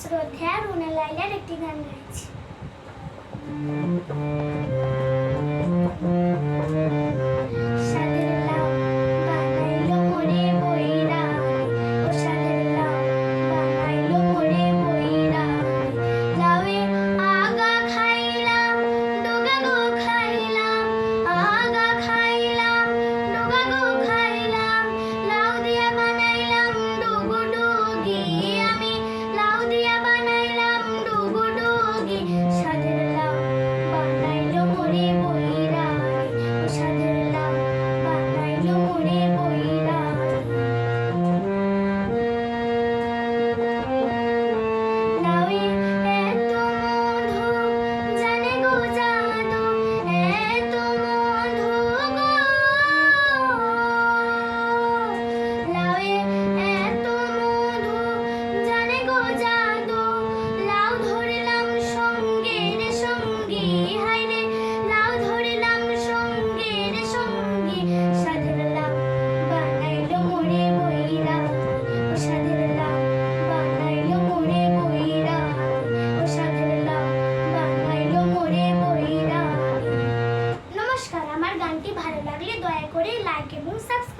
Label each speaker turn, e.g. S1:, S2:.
S1: শ্রদ্ধা রুনা লাইলার একটি গান গাইছি। गानी भारत लगले दया लाइक सबसक्राइब